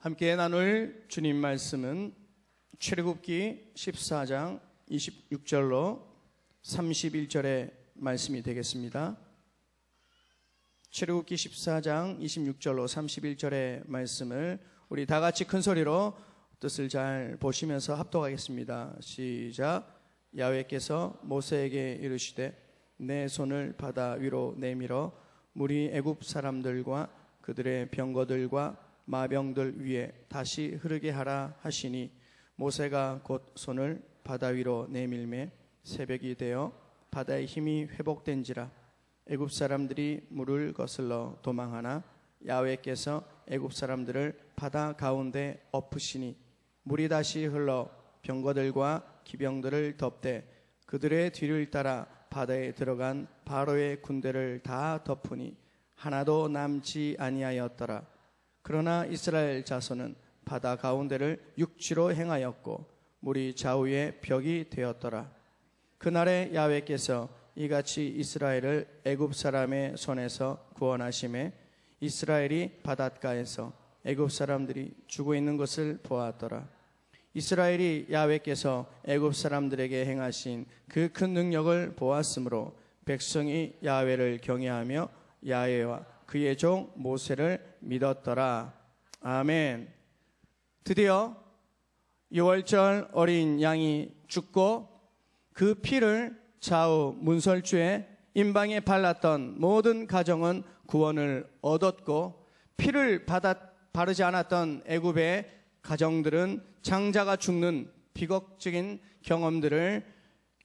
함께 나눌 주님 말씀은 출애굽기 14장 26절로 31절의 말씀이 되겠습니다. 출애굽기 14장 26절로 31절의 말씀을 우리 다 같이 큰 소리로 뜻을 잘 보시면서 합독하겠습니다. 시작. 야훼께서 모세에게 이르시되 내 손을 바다 위로 내밀어 물이 애굽 사람들과 그들의 병거들과 마병들 위에 다시 흐르게 하라 하시니 모세가 곧 손을 바다 위로 내밀매 새벽이 되어 바다의 힘이 회복된지라 애굽 사람들이 물을 거슬러 도망하나 야훼께서 애굽 사람들을 바다 가운데 엎으시니 물이 다시 흘러 병거들과 기병들을 덮되 그들의 뒤를 따라 바다에 들어간 바로의 군대를 다 덮으니 하나도 남지 아니하였더라. 그러나 이스라엘 자손은 바다 가운데를 육지로 행하였고 물이 좌우에 벽이 되었더라. 그날에 야훼께서 이같이 이스라엘을 애굽 사람의 손에서 구원하심에 이스라엘이 바닷가에서 애굽 사람들이 죽어 있는 것을 보았더라. 이스라엘이 야훼께서 애굽 사람들에게 행하신 그 큰 능력을 보았으므로 백성이 야훼를 경외하며 야훼와 그의 종 모세를 믿었더라. 아멘. 드디어 6월절 어린 양이 죽고 그 피를 좌우 문설주에 임방에 발랐던 모든 가정은 구원을 얻었고 피를 받아, 바르지 않았던 애굽의 가정들은 장자가 죽는 비극적인 경험들을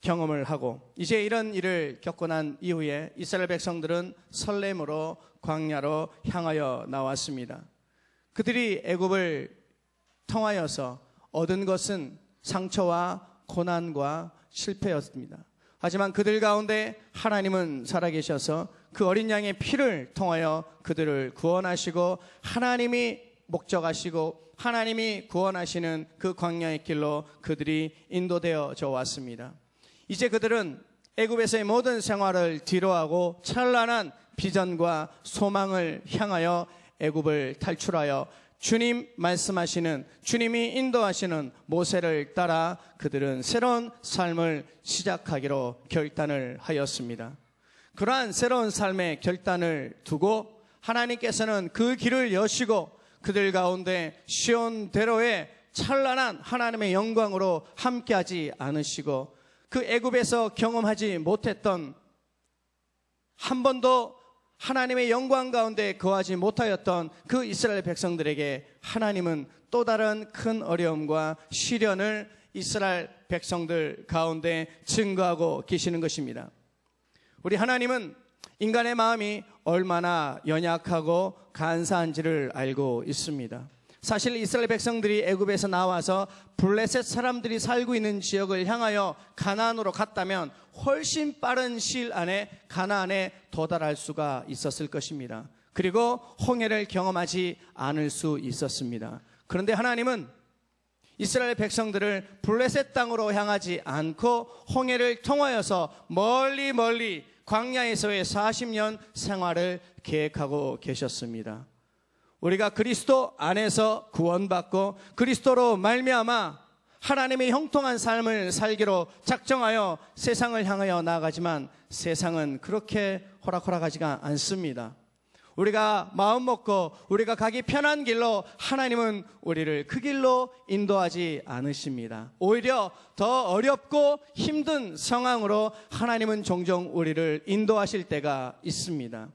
경험을 하고 이제 이런 일을 겪고 난 이후에 이스라엘 백성들은 설렘으로 광야로 향하여 나왔습니다. 그들이 애굽을 통하여서 얻은 것은 상처와 고난과 실패였습니다. 하지만 그들 가운데 하나님은 살아계셔서 그 어린 양의 피를 통하여 그들을 구원하시고 하나님이 목적하시고 하나님이 구원하시는 그 광야의 길로 그들이 인도되어져 왔습니다. 이제 그들은 애굽에서의 모든 생활을 뒤로하고 찬란한 비전과 소망을 향하여 애굽을 탈출하여 주님 말씀하시는 주님이 인도하시는 모세를 따라 그들은 새로운 삶을 시작하기로 결단을 하였습니다. 그러한 새로운 삶의 결단을 두고 하나님께서는 그 길을 여시고 그들 가운데 시온대로의 찬란한 하나님의 영광으로 함께하지 않으시고 그 애굽에서 경험하지 못했던 한 번도 하나님의 영광 가운데 거하지 못하였던 그 이스라엘 백성들에게 하나님은 또 다른 큰 어려움과 시련을 이스라엘 백성들 가운데 증거하고 계시는 것입니다. 우리 하나님은 인간의 마음이 얼마나 연약하고 간사한지를 알고 있습니다. 사실 이스라엘 백성들이 애굽에서 나와서 블레셋 사람들이 살고 있는 지역을 향하여 가나안으로 갔다면 훨씬 빠른 시일 안에 가나안에 도달할 수가 있었을 것입니다. 그리고 홍해를 경험하지 않을 수 있었습니다. 그런데 하나님은 이스라엘 백성들을 블레셋 땅으로 향하지 않고 홍해를 통하여서 멀리 멀리 광야에서의 40년 생활을 계획하고 계셨습니다. 우리가 그리스도 안에서 구원받고 그리스도로 말미암아 하나님의 형통한 삶을 살기로 작정하여 세상을 향하여 나아가지만 세상은 그렇게 호락호락하지가 않습니다. 우리가 마음 먹고 우리가 가기 편한 길로 하나님은 우리를 그 길로 인도하지 않으십니다. 오히려 더 어렵고 힘든 상황으로 하나님은 종종 우리를 인도하실 때가 있습니다.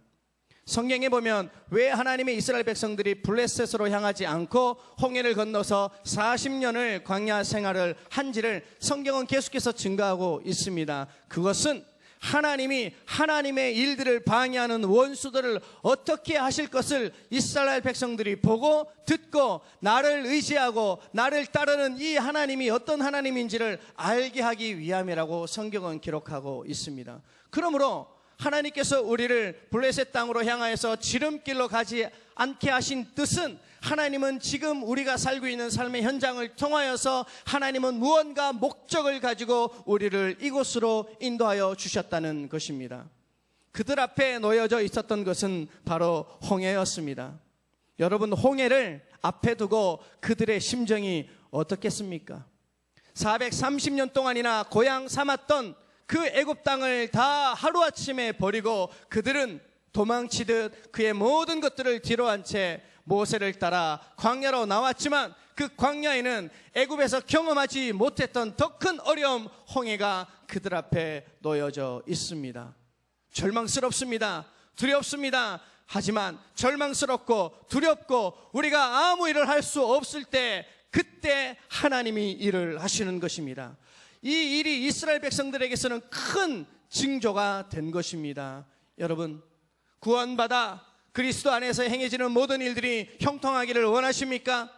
성경에 보면 왜 하나님의 이스라엘 백성들이 블레셋으로 향하지 않고 홍해를 건너서 40년을 광야 생활을 한지를 성경은 계속해서 증가하고 있습니다. 그것은 하나님이 하나님의 일들을 방해하는 원수들을 어떻게 하실 것을 이스라엘 백성들이 보고 듣고 나를 의지하고 나를 따르는 이 하나님이 어떤 하나님인지를 알게 하기 위함이라고 성경은 기록하고 있습니다. 그러므로 하나님께서 우리를 블레셋 땅으로 향하여서 지름길로 가지 않게 하신 뜻은 하나님은 지금 우리가 살고 있는 삶의 현장을 통하여서 하나님은 무언가 목적을 가지고 우리를 이곳으로 인도하여 주셨다는 것입니다. 그들 앞에 놓여져 있었던 것은 바로 홍해였습니다. 여러분, 홍해를 앞에 두고 그들의 심정이 어떻겠습니까? 430년 동안이나 고향 삼았던 그 애굽 땅을 다 하루아침에 버리고 그들은 도망치듯 그의 모든 것들을 뒤로한 채 모세를 따라 광야로 나왔지만 그 광야에는 애굽에서 경험하지 못했던 더 큰 어려움 홍해가 그들 앞에 놓여져 있습니다. 절망스럽습니다. 두렵습니다. 하지만 절망스럽고 두렵고 우리가 아무 일을 할 수 없을 때 그때 하나님이 일을 하시는 것입니다. 이 일이 이스라엘 백성들에게서는 큰 징조가 된 것입니다. 여러분, 구원받아 그리스도 안에서 행해지는 모든 일들이 형통하기를 원하십니까?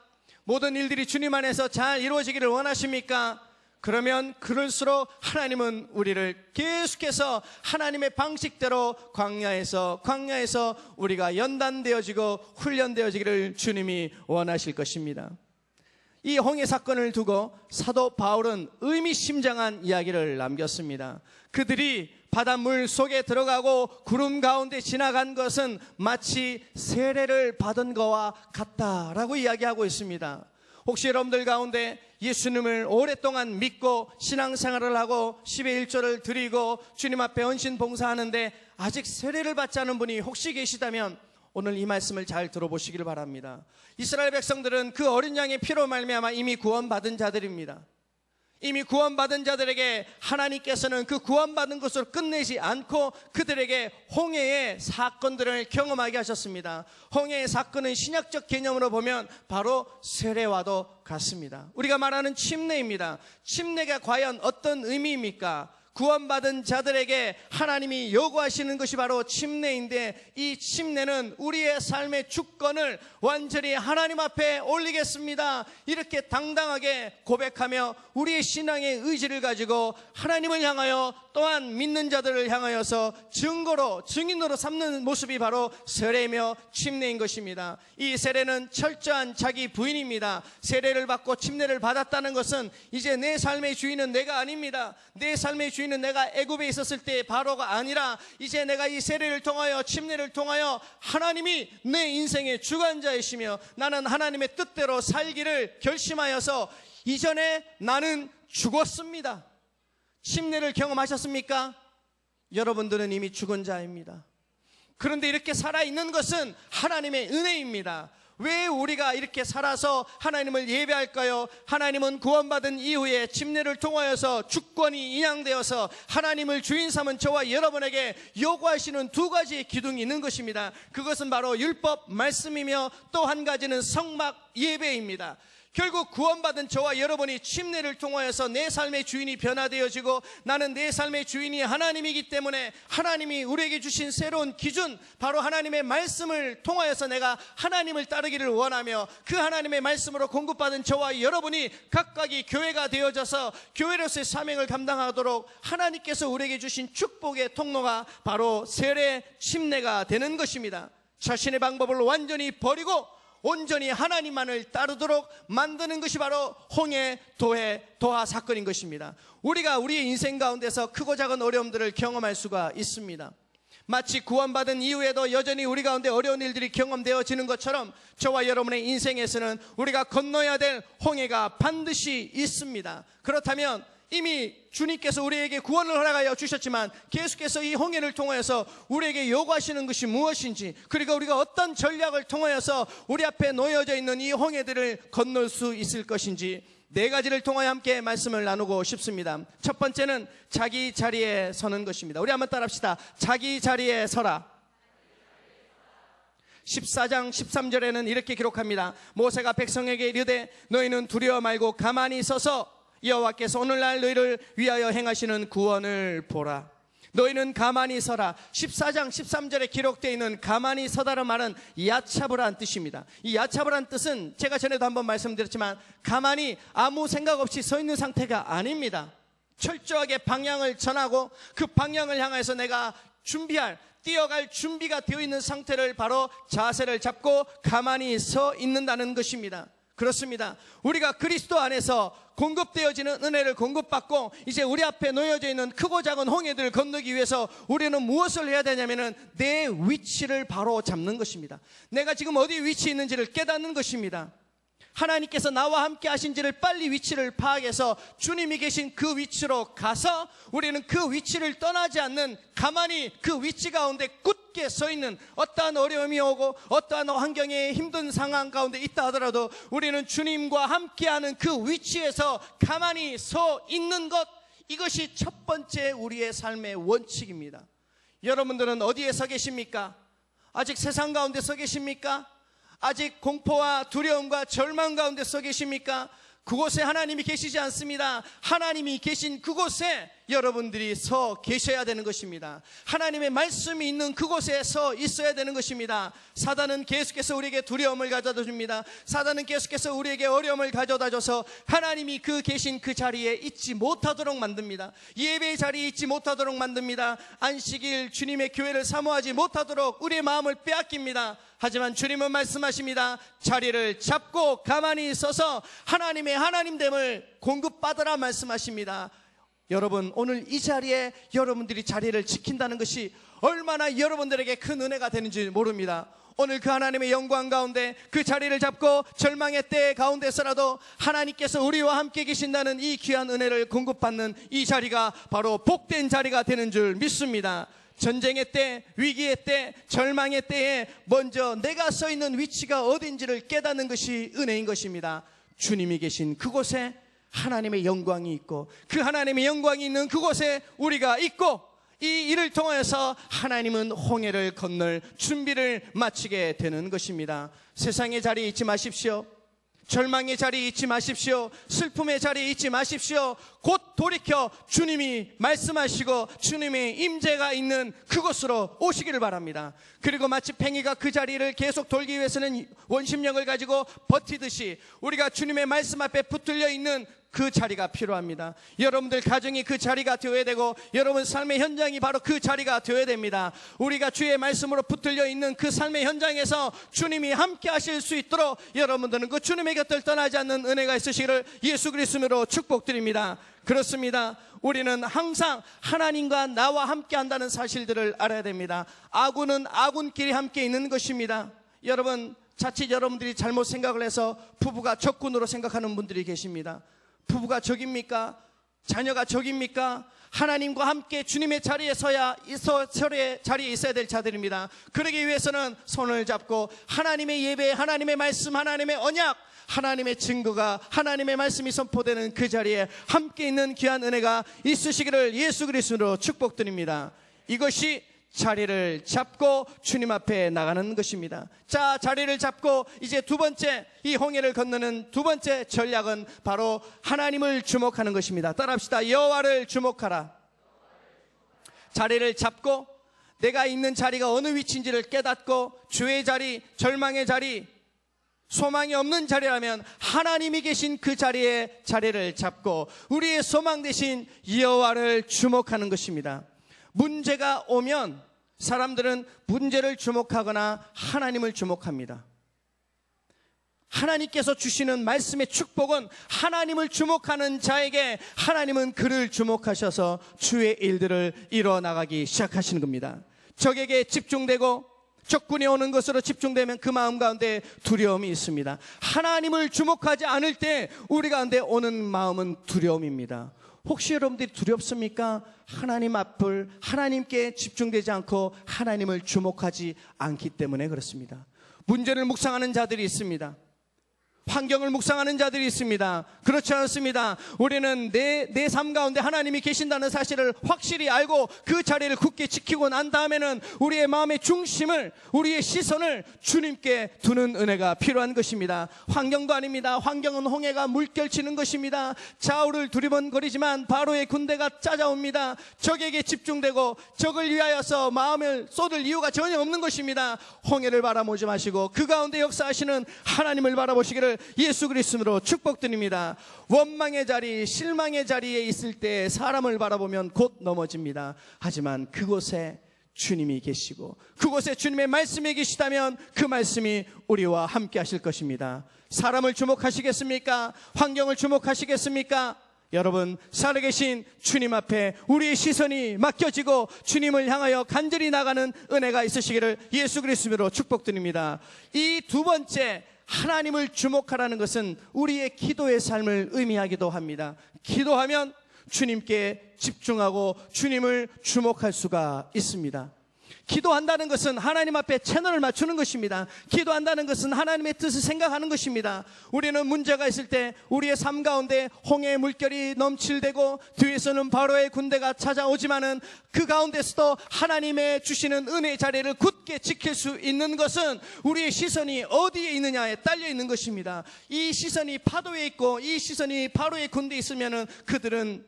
모든 일들이 주님 안에서 잘 이루어지기를 원하십니까? 그러면 그럴수록 하나님은 우리를 계속해서 하나님의 방식대로 광야에서 광야에서 우리가 연단되어지고 훈련되어지기를 주님이 원하실 것입니다. 이 홍해 사건을 두고 사도 바울은 의미심장한 이야기를 남겼습니다. 그들이 바닷물 속에 들어가고 구름 가운데 지나간 것은 마치 세례를 받은 거와 같다라고 이야기하고 있습니다. 혹시 여러분들 가운데 예수님을 오랫동안 믿고 신앙생활을 하고 10의 1조를 드리고 주님 앞에 헌신 봉사하는데 아직 세례를 받지 않은 분이 혹시 계시다면 오늘 이 말씀을 잘 들어보시길 바랍니다. 이스라엘 백성들은 그 어린 양의 피로 말미암아 이미 구원받은 자들입니다. 이미 구원받은 자들에게 하나님께서는 그 구원받은 것을 끝내지 않고 그들에게 홍해의 사건들을 경험하게 하셨습니다. 홍해의 사건은 신약적 개념으로 보면 바로 세례와도 같습니다. 우리가 말하는 침례입니다. 침례가 과연 어떤 의미입니까? 구원받은 자들에게 하나님이 요구하시는 것이 바로 침례인데 이 침례는 우리의 삶의 주권을 완전히 하나님 앞에 올리겠습니다. 이렇게 당당하게 고백하며 우리의 신앙의 의지를 가지고 하나님을 향하여 또한 믿는 자들을 향하여서 증거로 증인으로 삼는 모습이 바로 세례며 침례인 것입니다. 이 세례는 철저한 자기 부인입니다. 세례를 받고 침례를 받았다는 것은 이제 내 삶의 주인은 내가 아닙니다. 내 삶의 주인 은 내가 애굽에 있었을 때 바로가 아니라 이제 내가 이 세례를 통하여 침례를 통하여 하나님이 내 인생의 주관자이시며 나는 하나님의 뜻대로 살기를 결심하여서 이전에 나는 죽었습니다. 침례를 경험하셨습니까? 여러분들은 이미 죽은 자입니다. 그런데 이렇게 살아있는 것은 하나님의 은혜입니다. 왜 우리가 이렇게 살아서 하나님을 예배할까요? 하나님은 구원받은 이후에 침례를 통하여서 주권이 인양되어서 하나님을 주인 삼은 저와 여러분에게 요구하시는 두 가지의 기둥이 있는 것입니다. 그것은 바로 율법 말씀이며 또 한 가지는 성막 예배입니다. 결국 구원받은 저와 여러분이 침례를 통하여서 내 삶의 주인이 변화되어지고 나는 내 삶의 주인이 하나님이기 때문에 하나님이 우리에게 주신 새로운 기준 바로 하나님의 말씀을 통하여서 내가 하나님을 따르기를 원하며 그 하나님의 말씀으로 공급받은 저와 여러분이 각각이 교회가 되어져서 교회로서의 사명을 감당하도록 하나님께서 우리에게 주신 축복의 통로가 바로 세례 침례가 되는 것입니다. 자신의 방법을 완전히 버리고 온전히 하나님만을 따르도록 만드는 것이 바로 홍해 도해 도하 사건인 것입니다. 우리가 우리의 인생 가운데서 크고 작은 어려움들을 경험할 수가 있습니다. 마치 구원받은 이후에도 여전히 우리 가운데 어려운 일들이 경험되어지는 것처럼 저와 여러분의 인생에서는 우리가 건너야 될 홍해가 반드시 있습니다. 그렇다면 이미 주님께서 우리에게 구원을 허락하여 주셨지만 계속해서 이 홍해를 통하여서 우리에게 요구하시는 것이 무엇인지 그리고 우리가 어떤 전략을 통하여서 우리 앞에 놓여져 있는 이 홍해들을 건널 수 있을 것인지 네 가지를 통하여 함께 말씀을 나누고 싶습니다. 첫 번째는 자기 자리에 서는 것입니다. 우리 한번 따라합시다. 자기 자리에 서라. 14장 13절에는 이렇게 기록합니다. 모세가 백성에게 이르되 너희는 두려워 말고 가만히 서서 여호와께서 오늘날 너희를 위하여 행하시는 구원을 보라. 너희는 가만히 서라. 14장 13절에 기록되어 있는 가만히 서다는 말은 야차브란 뜻입니다. 이 야차브란 뜻은 제가 전에도 한번 말씀드렸지만 가만히 아무 생각 없이 서 있는 상태가 아닙니다. 철저하게 방향을 전하고 그 방향을 향해서 내가 준비할 뛰어갈 준비가 되어 있는 상태를 바로 자세를 잡고 가만히 서 있는다는 것입니다. 그렇습니다. 우리가 그리스도 안에서 공급되어지는 은혜를 공급받고 이제 우리 앞에 놓여져 있는 크고 작은 홍해들을 건너기 위해서 우리는 무엇을 해야 되냐면은 내 위치를 바로 잡는 것입니다. 내가 지금 어디 위치에 있는지를 깨닫는 것입니다. 하나님께서 나와 함께 하신지를 빨리 위치를 파악해서 주님이 계신 그 위치로 가서 우리는 그 위치를 떠나지 않는 가만히 그 위치 가운데 굳게 서 있는 어떠한 어려움이 오고 어떠한 환경에 힘든 상황 가운데 있다 하더라도 우리는 주님과 함께하는 그 위치에서 가만히 서 있는 것 이것이 첫 번째 우리의 삶의 원칙입니다. 여러분들은 어디에 서 계십니까? 아직 세상 가운데 서 계십니까? 아직 공포와 두려움과 절망 가운데 서 계십니까? 그곳에 하나님이 계시지 않습니다. 하나님이 계신 그곳에 여러분들이 서 계셔야 되는 것입니다. 하나님의 말씀이 있는 그곳에 서 있어야 되는 것입니다. 사단은 계속해서 우리에게 두려움을 가져다 줍니다. 사단은 계속해서 우리에게 어려움을 가져다 줘서 하나님이 그 계신 그 자리에 있지 못하도록 만듭니다. 예배의 자리에 있지 못하도록 만듭니다. 안식일 주님의 교회를 사모하지 못하도록 우리의 마음을 빼앗깁니다. 하지만 주님은 말씀하십니다. 자리를 잡고 가만히 있어서 하나님의 하나님됨을 공급받으라 말씀하십니다. 여러분, 오늘 이 자리에 여러분들이 자리를 지킨다는 것이 얼마나 여러분들에게 큰 은혜가 되는지 모릅니다. 오늘 그 하나님의 영광 가운데 그 자리를 잡고 절망의 때 가운데서라도 하나님께서 우리와 함께 계신다는 이 귀한 은혜를 공급받는 이 자리가 바로 복된 자리가 되는 줄 믿습니다. 전쟁의 때, 위기의 때, 절망의 때에 먼저 내가 서 있는 위치가 어딘지를 깨닫는 것이 은혜인 것입니다. 주님이 계신 그곳에 하나님의 영광이 있고 그 하나님의 영광이 있는 그곳에 우리가 있고 이 일을 통해서 하나님은 홍해를 건널 준비를 마치게 되는 것입니다. 세상의 자리에 있지 마십시오. 절망의 자리에 있지 마십시오. 슬픔의 자리에 있지 마십시오. 곧 돌이켜 주님이 말씀하시고 주님의 임재가 있는 그곳으로 오시기를 바랍니다. 그리고 마치 팽이가 그 자리를 계속 돌기 위해서는 원심력을 가지고 버티듯이 우리가 주님의 말씀 앞에 붙들려 있는 그 자리가 필요합니다. 여러분들 가정이 그 자리가 되어야 되고 여러분 삶의 현장이 바로 그 자리가 되어야 됩니다. 우리가 주의 말씀으로 붙들려 있는 그 삶의 현장에서 주님이 함께 하실 수 있도록 여러분들은 그 주님의 곁을 떠나지 않는 은혜가 있으시기를 예수 그리스도로 축복드립니다. 그렇습니다. 우리는 항상 하나님과 나와 함께 한다는 사실들을 알아야 됩니다. 아군은 아군끼리 함께 있는 것입니다. 여러분 자칫 여러분들이 잘못 생각을 해서 부부가 적군으로 생각하는 분들이 계십니다. 부부가 적입니까? 자녀가 적입니까? 하나님과 함께 주님의 자리에 서야 있어 서로의 자리에 있어야 될 자들입니다. 그러기 위해서는 손을 잡고 하나님의 예배, 하나님의 말씀, 하나님의 언약, 하나님의 증거가 하나님의 말씀이 선포되는 그 자리에 함께 있는 귀한 은혜가 있으시기를 예수 그리스도로 축복드립니다. 이것이 자리를 잡고 주님 앞에 나가는 것입니다. 자, 자리를 잡고 이제 두 번째 이 홍해를 건너는 두 번째 전략은 바로 하나님을 주목하는 것입니다. 따라합시다. 여호와를 주목하라. 자리를 잡고 내가 있는 자리가 어느 위치인지를 깨닫고 주의 자리, 절망의 자리, 소망이 없는 자리라면 하나님이 계신 그 자리에 자리를 잡고 우리의 소망 대신 여호와를 주목하는 것입니다. 문제가 오면 사람들은 문제를 주목하거나 하나님을 주목합니다. 하나님께서 주시는 말씀의 축복은 하나님을 주목하는 자에게 하나님은 그를 주목하셔서 주의 일들을 이뤄 나가기 시작하시는 겁니다. 적에게 집중되고 적군이 오는 것으로 집중되면 그 마음 가운데 두려움이 있습니다. 하나님을 주목하지 않을 때 우리 가운데 오는 마음은 두려움입니다. 혹시 여러분들이 두렵습니까? 하나님 앞을 하나님께 집중되지 않고 하나님을 주목하지 않기 때문에 그렇습니다. 문제를 묵상하는 자들이 있습니다. 환경을 묵상하는 자들이 있습니다. 그렇지 않습니다. 우리는 내, 내 삶 가운데 하나님이 계신다는 사실을 확실히 알고 그 자리를 굳게 지키고 난 다음에는 우리의 마음의 중심을, 우리의 시선을 주님께 두는 은혜가 필요한 것입니다. 환경도 아닙니다. 환경은 홍해가 물결치는 것입니다. 좌우를 두리번거리지만 바로의 군대가 찾아옵니다. 적에게 집중되고 적을 위하여서 마음을 쏟을 이유가 전혀 없는 것입니다. 홍해를 바라보지 마시고 그 가운데 역사하시는 하나님을 바라보시기를 예수 그리스도로 축복드립니다. 원망의 자리, 실망의 자리에 있을 때 사람을 바라보면 곧 넘어집니다. 하지만 그곳에 주님이 계시고 그곳에 주님의 말씀이 계시다면 그 말씀이 우리와 함께 하실 것입니다. 사람을 주목하시겠습니까? 환경을 주목하시겠습니까? 여러분, 살아계신 주님 앞에 우리의 시선이 맡겨지고 주님을 향하여 간절히 나가는 은혜가 있으시기를 예수 그리스도로 축복드립니다. 이 두 번째 하나님을 주목하라는 것은 우리의 기도의 삶을 의미하기도 합니다. 기도하면 주님께 집중하고 주님을 주목할 수가 있습니다. 기도한다는 것은 하나님 앞에 채널을 맞추는 것입니다. 기도한다는 것은 하나님의 뜻을 생각하는 것입니다. 우리는 문제가 있을 때 우리의 삶 가운데 홍해의 물결이 넘칠대고 뒤에서는 바로의 군대가 찾아오지만은 그 가운데서도 하나님의 주시는 은혜의 자리를 굳게 지킬 수 있는 것은 우리의 시선이 어디에 있느냐에 딸려 있는 것입니다. 이 시선이 파도에 있고 이 시선이 바로의 군대에 있으면은 그들은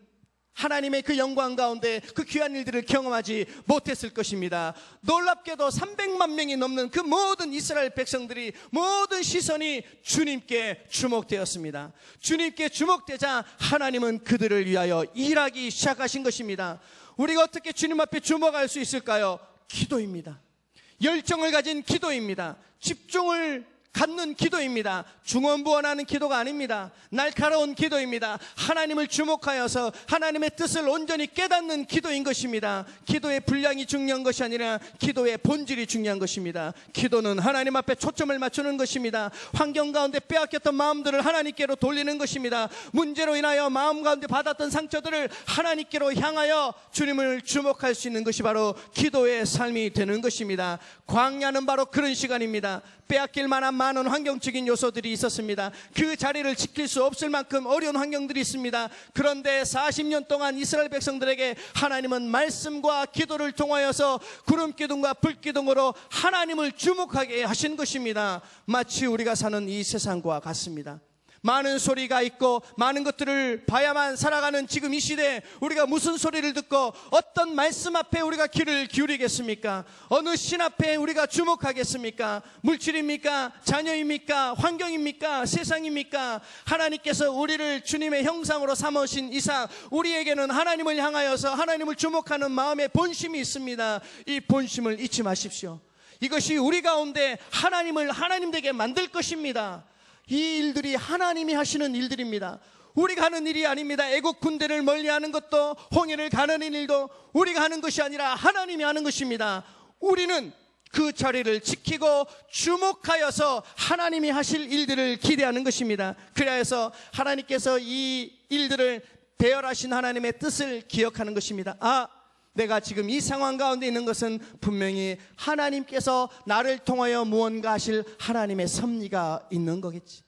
하나님의 그 영광 가운데 그 귀한 일들을 경험하지 못했을 것입니다. 놀랍게도 300만 명이 넘는 그 모든 이스라엘 백성들이 모든 시선이 주님께 주목되었습니다. 주님께 주목되자 하나님은 그들을 위하여 일하기 시작하신 것입니다. 우리가 어떻게 주님 앞에 주목할 수 있을까요? 기도입니다. 열정을 가진 기도입니다. 집중을 갖는 기도입니다. 중원부원하는 기도가 아닙니다. 날카로운 기도입니다. 하나님을 주목하여서 하나님의 뜻을 온전히 깨닫는 기도인 것입니다. 기도의 분량이 중요한 것이 아니라 기도의 본질이 중요한 것입니다. 기도는 하나님 앞에 초점을 맞추는 것입니다. 환경 가운데 빼앗겼던 마음들을 하나님께로 돌리는 것입니다. 문제로 인하여 마음 가운데 받았던 상처들을 하나님께로 향하여 주님을 주목할 수 있는 것이 바로 기도의 삶이 되는 것입니다. 광야는 바로 그런 시간입니다. 빼앗길 만한 많은 환경적인 요소들이 있었습니다. 그 자리를 지킬 수 없을 만큼 어려운 환경들이 있습니다. 그런데 40년 동안 이스라엘 백성들에게 하나님은 말씀과 기도를 통하여서 구름 기둥과 불 기둥으로 하나님을 주목하게 하신 것입니다. 마치 우리가 사는 이 세상과 같습니다. 많은 소리가 있고 많은 것들을 봐야만 살아가는 지금 이 시대에 우리가 무슨 소리를 듣고 어떤 말씀 앞에 우리가 귀를 기울이겠습니까? 어느 신 앞에 우리가 주목하겠습니까? 물질입니까? 자녀입니까? 환경입니까? 세상입니까? 하나님께서 우리를 주님의 형상으로 삼으신 이상 우리에게는 하나님을 향하여서 하나님을 주목하는 마음의 본심이 있습니다. 이 본심을 잊지 마십시오. 이것이 우리 가운데 하나님을 하나님 되게 만들 것입니다. 이 일들이 하나님이 하시는 일들입니다. 우리가 하는 일이 아닙니다. 애국 군대를 멀리하는 것도 홍해를 가르는 일도 우리가 하는 것이 아니라 하나님이 하는 것입니다. 우리는 그 자리를 지키고 주목하여서 하나님이 하실 일들을 기대하는 것입니다. 그래서 하나님께서 이 일들을 배열하신 하나님의 뜻을 기억하는 것입니다. 아, 내가 지금 이 상황 가운데 있는 것은 분명히 하나님께서 나를 통하여 무언가 하실 하나님의 섭리가 있는 거겠지.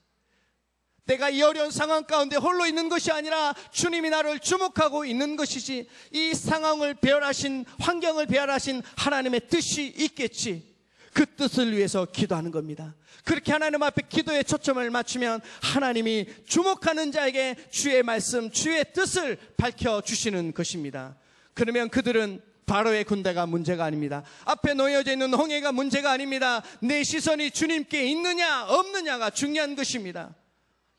내가 이 어려운 상황 가운데 홀로 있는 것이 아니라 주님이 나를 주목하고 있는 것이지 이 상황을 배열하신 환경을 배열하신 하나님의 뜻이 있겠지. 그 뜻을 위해서 기도하는 겁니다. 그렇게 하나님 앞에 기도에 초점을 맞추면 하나님이 주목하는 자에게 주의 말씀, 주의 뜻을 밝혀 주시는 것입니다. 그러면 그들은 바로의 군대가 문제가 아닙니다. 앞에 놓여져 있는 홍해가 문제가 아닙니다. 내 시선이 주님께 있느냐 없느냐가 중요한 것입니다.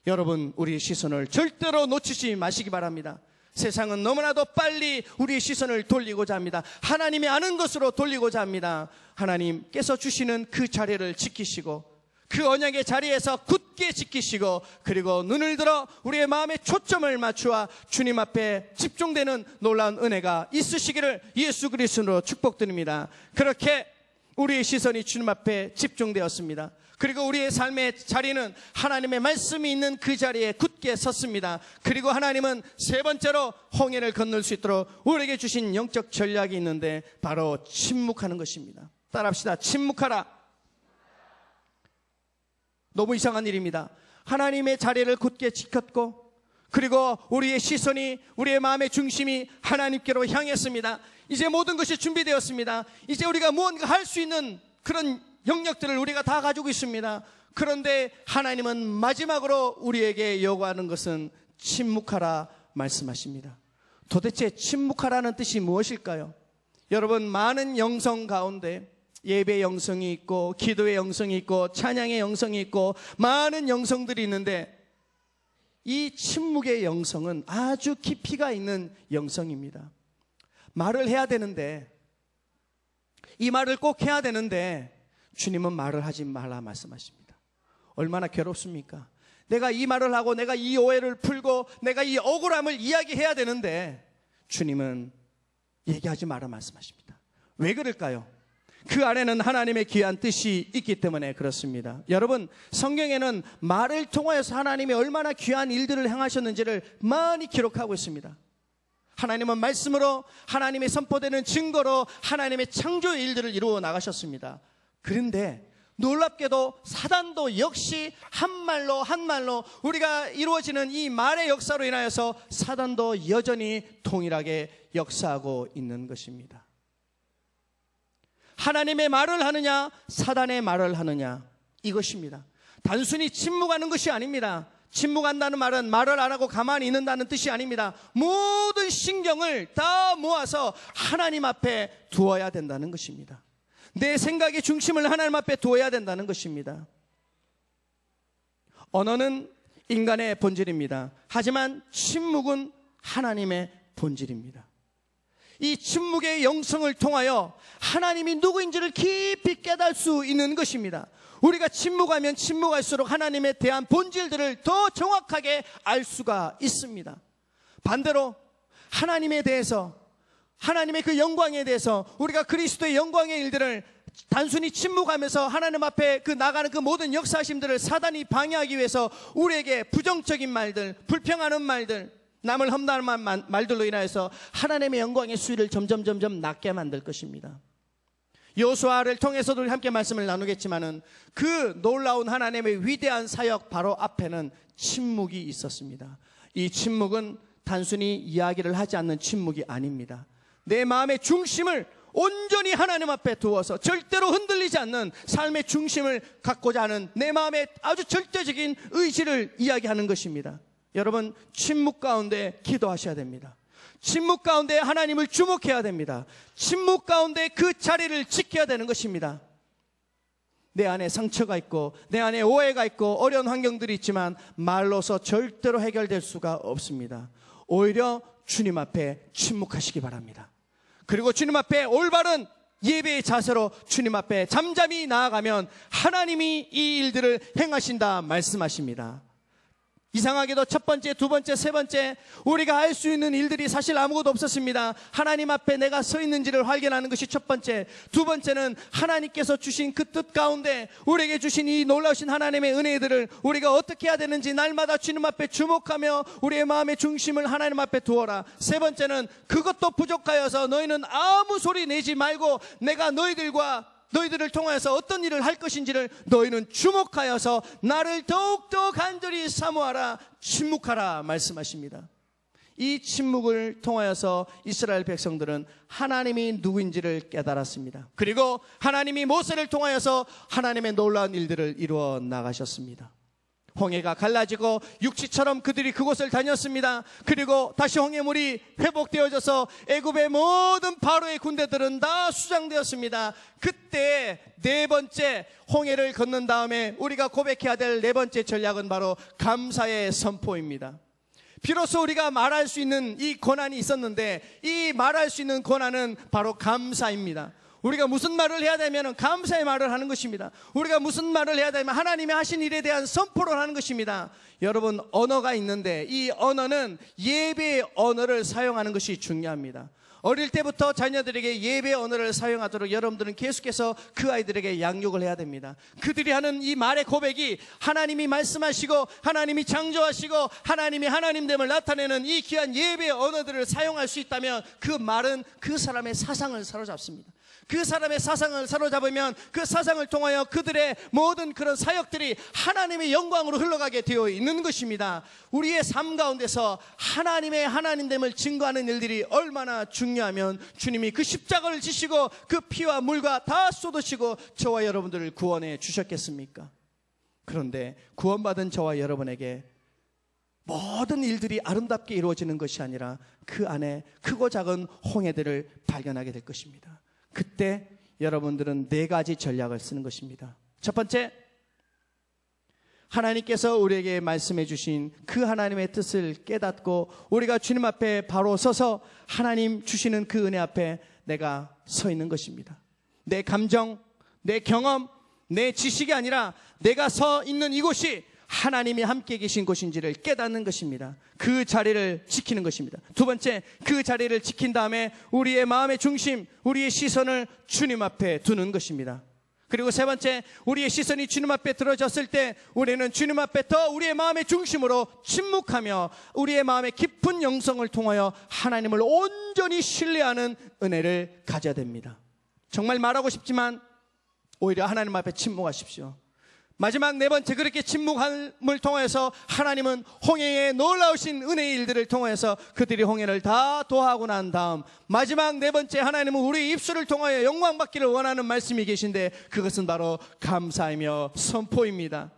여러분 우리의 시선을 절대로 놓치지 마시기 바랍니다. 세상은 너무나도 빨리 우리의 시선을 돌리고자 합니다. 하나님이 아는 것으로 돌리고자 합니다. 하나님께서 주시는 그 자리를 지키시고 그 언약의 자리에서 굳게 지키시고 그리고 눈을 들어 우리의 마음에 초점을 맞추어 주님 앞에 집중되는 놀라운 은혜가 있으시기를 예수 그리스도로 축복드립니다. 그렇게 우리의 시선이 주님 앞에 집중되었습니다. 그리고 우리의 삶의 자리는 하나님의 말씀이 있는 그 자리에 굳게 섰습니다. 그리고 하나님은 세 번째로 홍해를 건널 수 있도록 우리에게 주신 영적 전략이 있는데 바로 침묵하는 것입니다. 따라합시다. 침묵하라. 너무 이상한 일입니다. 하나님의 자리를 굳게 지켰고 그리고 우리의 시선이 우리의 마음의 중심이 하나님께로 향했습니다. 이제 모든 것이 준비되었습니다. 이제 우리가 무언가 할 수 있는 그런 영역들을 우리가 다 가지고 있습니다. 그런데 하나님은 마지막으로 우리에게 요구하는 것은 침묵하라 말씀하십니다. 도대체 침묵하라는 뜻이 무엇일까요? 여러분 많은 영성 가운데 예배 영성이 있고 기도의 영성이 있고 찬양의 영성이 있고 많은 영성들이 있는데 이 침묵의 영성은 아주 깊이가 있는 영성입니다. 말을 해야 되는데 이 말을 꼭 해야 되는데 주님은 말을 하지 말라 말씀하십니다. 얼마나 괴롭습니까? 내가 이 말을 하고 내가 이 오해를 풀고 내가 이 억울함을 이야기해야 되는데 주님은 얘기하지 말아 말씀하십니다. 왜 그럴까요? 그 안에는 하나님의 귀한 뜻이 있기 때문에 그렇습니다. 여러분, 성경에는 말을 통하여서 하나님이 얼마나 귀한 일들을 행하셨는지를 많이 기록하고 있습니다. 하나님은 말씀으로 하나님의 선포되는 증거로 하나님의 창조의 일들을 이루어 나가셨습니다. 그런데 놀랍게도 사단도 역시 한 말로 한 말로 우리가 이루어지는 이 말의 역사로 인하여서 사단도 여전히 동일하게 역사하고 있는 것입니다. 하나님의 말을 하느냐, 사단의 말을 하느냐, 이것입니다. 단순히 침묵하는 것이 아닙니다. 침묵한다는 말은 말을 안 하고 가만히 있는다는 뜻이 아닙니다. 모든 신경을 다 모아서 하나님 앞에 두어야 된다는 것입니다. 내 생각의 중심을 하나님 앞에 두어야 된다는 것입니다. 언어는 인간의 본질입니다. 하지만 침묵은 하나님의 본질입니다. 이 침묵의 영성을 통하여 하나님이 누구인지를 깊이 깨달을 수 있는 것입니다. 우리가 침묵하면 침묵할수록 하나님에 대한 본질들을 더 정확하게 알 수가 있습니다. 반대로 하나님에 대해서 하나님의 그 영광에 대해서 우리가 그리스도의 영광의 일들을 단순히 침묵하면서 하나님 앞에 그 나가는 그 모든 역사심들을 사단이 방해하기 위해서 우리에게 부정적인 말들, 불평하는 말들, 남을 험담한 말들로 인하여서 하나님의 영광의 수위를 점점 점점 낮게 만들 것입니다. 요수아를 통해서도 함께 말씀을 나누겠지만은 그 놀라운 하나님의 위대한 사역 바로 앞에는 침묵이 있었습니다. 이 침묵은 단순히 이야기를 하지 않는 침묵이 아닙니다. 내 마음의 중심을 온전히 하나님 앞에 두어서 절대로 흔들리지 않는 삶의 중심을 갖고자 하는 내 마음의 아주 절대적인 의지를 이야기하는 것입니다. 여러분, 침묵 가운데 기도하셔야 됩니다. 침묵 가운데 하나님을 주목해야 됩니다. 침묵 가운데 그 자리를 지켜야 되는 것입니다. 내 안에 상처가 있고, 내 안에 오해가 있고, 어려운 환경들이 있지만, 말로서 절대로 해결될 수가 없습니다. 오히려 주님 앞에 침묵하시기 바랍니다. 그리고 주님 앞에 올바른 예배의 자세로 주님 앞에 잠잠히 나아가면 하나님이 이 일들을 행하신다 말씀하십니다. 이상하게도 첫 번째, 두 번째, 세 번째 우리가 할수 있는 일들이 사실 아무것도 없었습니다. 하나님 앞에 내가 서 있는지를 확인하는 것이 첫 번째. 두 번째는 하나님께서 주신 그 뜻 가운데 우리에게 주신 이 놀라우신 하나님의 은혜들을 우리가 어떻게 해야 되는지 날마다 주님 앞에 주목하며 우리의 마음의 중심을 하나님 앞에 두어라. 세 번째는 그것도 부족하여서 너희는 아무 소리 내지 말고 내가 너희들과 너희들을 통하여서 어떤 일을 할 것인지를 너희는 주목하여서 나를 더욱더 간절히 사모하라 침묵하라 말씀하십니다. 이 침묵을 통하여서 이스라엘 백성들은 하나님이 누구인지를 깨달았습니다. 그리고 하나님이 모세를 통하여서 하나님의 놀라운 일들을 이루어 나가셨습니다. 홍해가 갈라지고 육지처럼 그들이 그곳을 다녔습니다. 그리고 다시 홍해물이 회복되어져서 애굽의 모든 바로의 군대들은 다 수장되었습니다. 그때 네 번째 홍해를 걷는 다음에 우리가 고백해야 될 네 번째 전략은 바로 감사의 선포입니다. 비로소 우리가 말할 수 있는 이 권한이 있었는데 이 말할 수 있는 권한은 바로 감사입니다. 우리가 무슨 말을 해야 되면 감사의 말을 하는 것입니다. 우리가 무슨 말을 해야 되면 하나님이 하신 일에 대한 선포를 하는 것입니다. 여러분, 언어가 있는데 이 언어는 예배의 언어를 사용하는 것이 중요합니다. 어릴 때부터 자녀들에게 예배 언어를 사용하도록 여러분들은 계속해서 그 아이들에게 양육을 해야 됩니다. 그들이 하는 이 말의 고백이 하나님이 말씀하시고 하나님이 창조하시고 하나님이 하나님됨을 나타내는 이 귀한 예배 언어들을 사용할 수 있다면 그 말은 그 사람의 사상을 사로잡습니다. 그 사람의 사상을 사로잡으면 그 사상을 통하여 그들의 모든 그런 사역들이 하나님의 영광으로 흘러가게 되어 있는 것입니다. 우리의 삶 가운데서 하나님의 하나님됨을 증거하는 일들이 얼마나 중요하면 주님이 그 십자가를 지시고 그 피와 물과 다 쏟으시고 저와 여러분들을 구원해 주셨겠습니까? 그런데 구원받은 저와 여러분에게 모든 일들이 아름답게 이루어지는 것이 아니라 그 안에 크고 작은 홍해들을 발견하게 될 것입니다. 그때 여러분들은 네 가지 전략을 쓰는 것입니다. 첫 번째, 하나님께서 우리에게 말씀해 주신 그 하나님의 뜻을 깨닫고 우리가 주님 앞에 바로 서서 하나님 주시는 그 은혜 앞에 내가 서 있는 것입니다. 내 감정, 내 경험, 내 지식이 아니라 내가 서 있는 이곳이 하나님이 함께 계신 곳인지를 깨닫는 것입니다. 그 자리를 지키는 것입니다. 두 번째, 그 자리를 지킨 다음에 우리의 마음의 중심, 우리의 시선을 주님 앞에 두는 것입니다. 그리고 세 번째, 우리의 시선이 주님 앞에 들어졌을 때 우리는 주님 앞에 더 우리의 마음의 중심으로 침묵하며 우리의 마음의 깊은 영성을 통하여 하나님을 온전히 신뢰하는 은혜를 가져야 됩니다. 정말 말하고 싶지만 오히려 하나님 앞에 침묵하십시오. 마지막 네 번째 그렇게 침묵함을 통해서 하나님은 홍해의 놀라우신 은혜의 일들을 통해서 그들이 홍해를 다 도하고 난 다음 마지막 네 번째 하나님은 우리 입술을 통하여 영광 받기를 원하는 말씀이 계신데 그것은 바로 감사이며 선포입니다.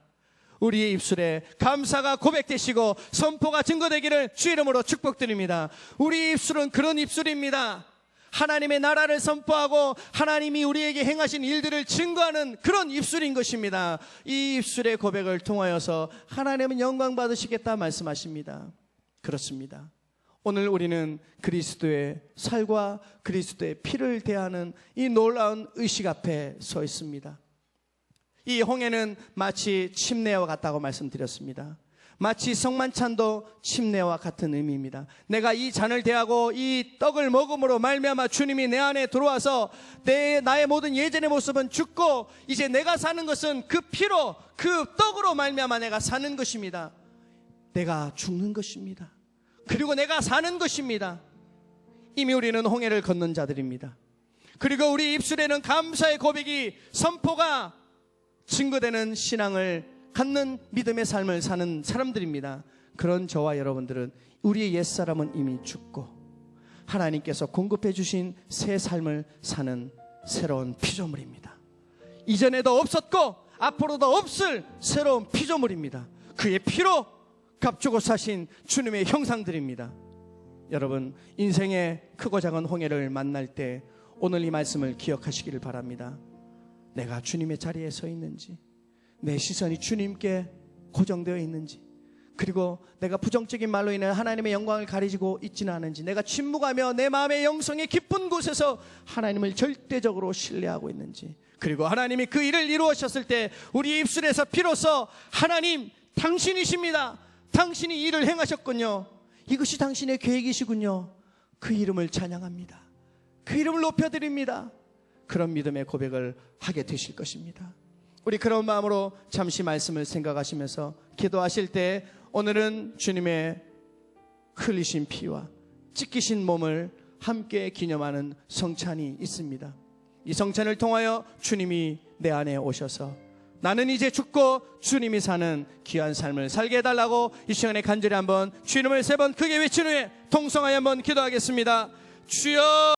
우리의 입술에 감사가 고백되시고 선포가 증거되기를 주 이름으로 축복드립니다. 우리 입술은 그런 입술입니다. 하나님의 나라를 선포하고 하나님이 우리에게 행하신 일들을 증거하는 그런 입술인 것입니다. 이 입술의 고백을 통하여서 하나님은 영광 받으시겠다 말씀하십니다. 그렇습니다. 오늘 우리는 그리스도의 살과 그리스도의 피를 대하는 이 놀라운 의식 앞에 서 있습니다. 이 홍해는 마치 침례와 같다고 말씀드렸습니다. 마치 성만찬도 침례와 같은 의미입니다. 내가 이 잔을 대하고 이 떡을 먹음으로 말미암아 주님이 내 안에 들어와서 내 나의 모든 예전의 모습은 죽고 이제 내가 사는 것은 그 피로 그 떡으로 말미암아 내가 사는 것입니다. 내가 죽는 것입니다. 그리고 내가 사는 것입니다. 이미 우리는 홍해를 걷는 자들입니다. 그리고 우리 입술에는 감사의 고백이 선포가 증거되는 신앙을 갖는 믿음의 삶을 사는 사람들입니다. 그런 저와 여러분들은 우리의 옛사람은 이미 죽고 하나님께서 공급해 주신 새 삶을 사는 새로운 피조물입니다. 이전에도 없었고 앞으로도 없을 새로운 피조물입니다. 그의 피로 값주고 사신 주님의 형상들입니다. 여러분 인생의 크고 작은 홍해를 만날 때 오늘 이 말씀을 기억하시기를 바랍니다. 내가 주님의 자리에 서 있는지 내 시선이 주님께 고정되어 있는지 그리고 내가 부정적인 말로 인해 하나님의 영광을 가리지고 있지는 않은지 내가 침묵하며 내 마음의 영성의 깊은 곳에서 하나님을 절대적으로 신뢰하고 있는지 그리고 하나님이 그 일을 이루으셨을 때 우리 입술에서 비로소 하나님 당신이십니다. 당신이 일을 행하셨군요. 이것이 당신의 계획이시군요. 그 이름을 찬양합니다. 그 이름을 높여드립니다. 그런 믿음의 고백을 하게 되실 것입니다 우리 그런 마음으로 잠시 말씀을 생각하시면서 기도하실 때 오늘은 주님의 흘리신 피와 찢기신 몸을 함께 기념하는 성찬이 있습니다. 이 성찬을 통하여 주님이 내 안에 오셔서 나는 이제 죽고 주님이 사는 귀한 삶을 살게 해달라고 이 시간에 간절히 한번 주님을 세 번 크게 외친 후에 통성하여 한번 기도하겠습니다. 주여